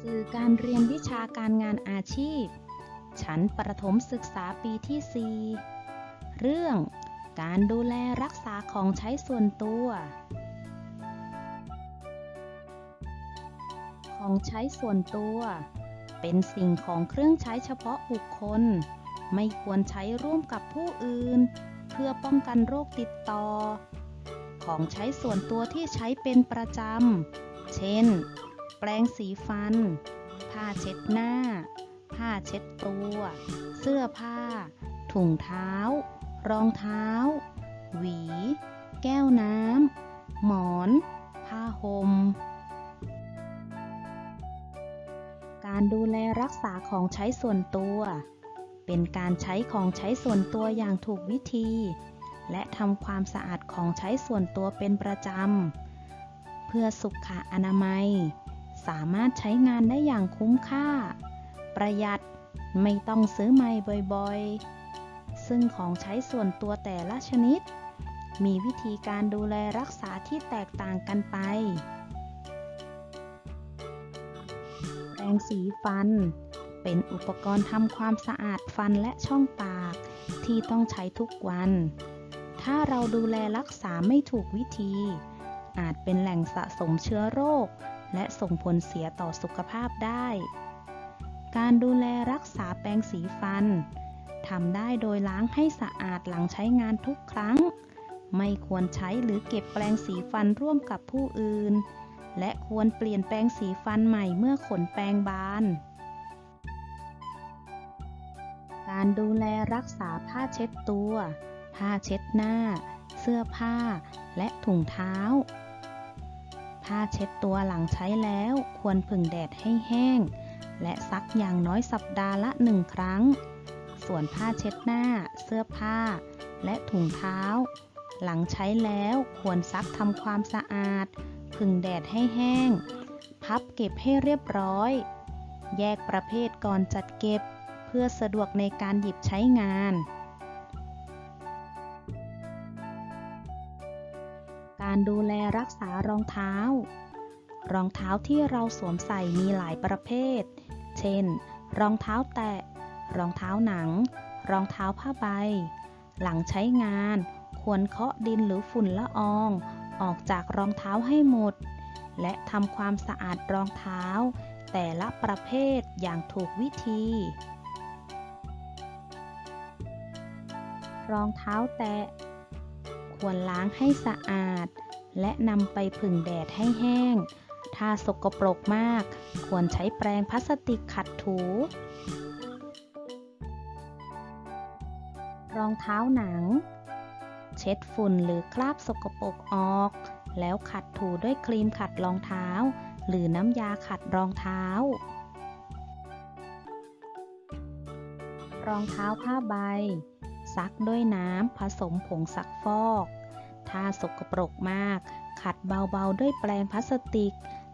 สื่อการเรียนวิชาการงานอาชีพ ชั้นประถมศึกษาปีที่ 4 เรื่องการดูแลรักษาของใช้ส่วนตัว ของใช้ส่วนตัว เป็นสิ่งของเครื่องใช้เฉพาะบุคคล ไม่ควรใช้ร่วมกับผู้อื่น เพื่อป้องกันโรคติดต่อ ของใช้ส่วนตัวที่ใช้เป็นประจำ เช่น แปรงสีฟัน ผ้าเช็ดหน้า ผ้าเช็ดตัว เสื้อผ้า ถุงเท้า รองเท้า หวี แก้วน้ำ หมอน ผ้าห่มการดูแลรักษาของใช้ส่วนตัว เป็นการใช้ของใช้ส่วนตัวอย่างถูกวิธี และทำความสะอาดของใช้ส่วนตัวเป็นประจำ เพื่อสุขอนามัย สามารถใช้งานได้อย่างคุ้มค่า ประหยัดไม่ต้องซื้อใหม่บ่อยๆ ซึ่งของใช้ส่วนตัวแต่ละชนิด มีวิธีการดูแลรักษาที่แตกต่างกันไป แปรงสีฟัน เป็นอุปกรณ์ทำความสะอาดฟันและช่องปากที่ต้องใช้ทุกวัน ถ้าเราดูแลรักษาไม่ถูกวิธี อาจเป็นแหล่งสะสมเชื้อโรค และส่งผลเสียต่อสุขภาพได้ การดูแลรักษาแปรงสีฟันทำได้โดยล้างให้สะอาดหลังใช้งานทุกครั้ง ไม่ควรใช้หรือเก็บแปรงสีฟันร่วมกับผู้อื่น และควรเปลี่ยนแปรงสีฟันใหม่เมื่อขนแปรงบาน การดูแลรักษาผ้าเช็ดตัว ผ้าเช็ดหน้า เสื้อผ้า และถุงเท้า ผ้าเช็ดตัวหลังใช้แล้วควรผึ่งแดดให้แห้ง และซักอย่างน้อยสัปดาห์ละหนึ่งครั้ง ส่วนผ้าเช็ดหน้า เสื้อผ้า และถุงเท้า หลังใช้แล้วควรซักทำความสะอาด ผึ่งแดดให้แห้ง พับเก็บให้เรียบร้อย แยกประเภทก่อนจัดเก็บ เพื่อสะดวกในการหยิบใช้งาน การดูแลรักษารองเท้า รองเท้าที่เราสวมใส่มีหลายประเภท เช่น รองเท้าแตะ รองเท้าหนัง รองเท้าผ้าใบ หลังใช้งาน ควรเคาะดินหรือฝุ่นละออง ออกจากรองเท้าให้หมด และทำความสะอาดรองเท้า แต่ละประเภทอย่างถูกวิธี รองเท้าแตะควรล้างให้สะอาด และนำไปผึ่งแดดให้แห้ง ถ้าสกปรกมาก ควรใช้แปรงพลาสติกขัดถู รองเท้าหนัง เช็ดฝุ่นหรือคราบสกปรกออก แล้วขัดถูด้วยครีมขัดรองเท้า หรือน้ำยาขัดรองเท้า รองเท้าผ้าใบ ซักด้วยน้ำผสมผงซักฟอก ถ้าสกปรกมาก ขัดเบาๆด้วยแปรงพลาสติก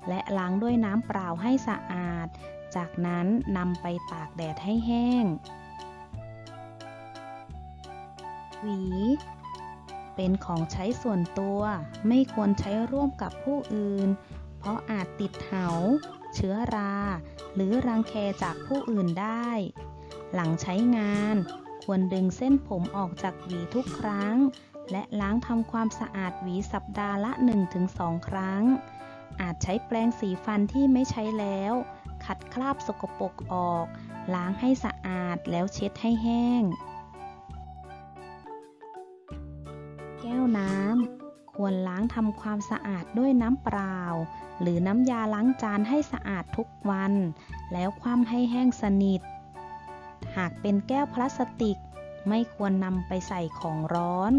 และล้างด้วยน้ำเปล่าให้สะอาด จากนั้นนำไปตากแดดให้แห้ง หวี เป็นของใช้ส่วนตัวไม่ควรใช้ร่วมกับผู้อื่น เพราะอาจติดเหา เชื้อรา หรือรังแคจากผู้อื่นได้ หลังใช้งาน ควรดึงเส้นผมออกจากหวีทุกครั้ง และล้างทำความสะอาดหวีสัปดาห์ละ 1-2 ครั้ง อาจใช้แปรงสีฟันที่ไม่ใช้แล้ว ขัดคราบสกปรกออก ล้างให้สะอาดแล้วเช็ดให้แห้ง แก้วน้ำควรล้างทำความสะอาดด้วยน้ำเปล่า หรือน้ำยาล้างจานให้สะอาดทุกวัน แล้วคว่ำให้แห้งสนิท หากเป็นแก้วพลาสติกไม่ควรนำไปใส่ของร้อน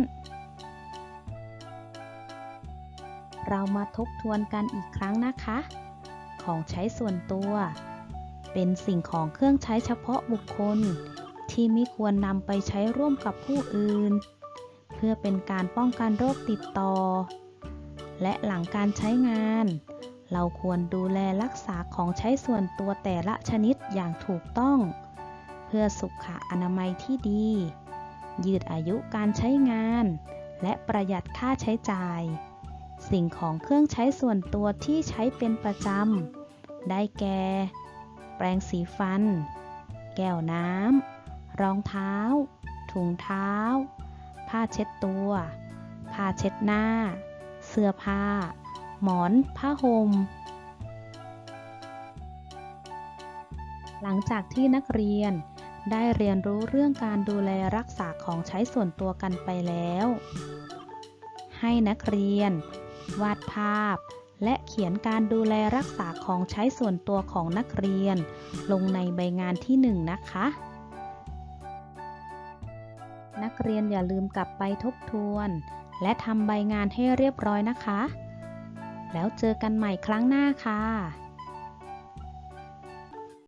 เรามาทบทวนกันอีกครั้งนะคะ ของใช้ส่วนตัว เป็นสิ่งของเครื่องใช้เฉพาะบุคคล ที่ไม่ควรนำไปใช้ร่วมกับผู้อื่น เพื่อเป็นการป้องกันโรคติดต่อ และหลังการใช้งาน เราควรดูแลรักษาของใช้ส่วนตัวแต่ละชนิดอย่างถูกต้อง เพื่อสุขอนามัยที่ดี ยืดอายุการใช้งาน และประหยัดค่าใช้จ่าย สิ่งของเครื่องใช้ส่วนตัวที่ใช้เป็นประจำ ได้แก่ แปรงสีฟัน แก้วน้ำ รองเท้า ถุงเท้า ผ้าเช็ดตัว ผ้าเช็ดหน้า เสื้อผ้า หมอน ผ้าห่ม หลังจากที่นักเรียนได้เรียนรู้เรื่องการดูแลรักษาของใช้ส่วนตัวกันไปแล้ว ให้นักเรียน วาดภาพ และเขียนการดูแลรักษาของใช้ส่วนตัวของนักเรียน ลงในใบงานที่หนึ่งนะคะ นักเรียนอย่าลืมกลับไปทบทวน และทำใบงานให้เรียบร้อยนะคะ แล้วเจอกันใหม่ครั้งหน้าค่ะ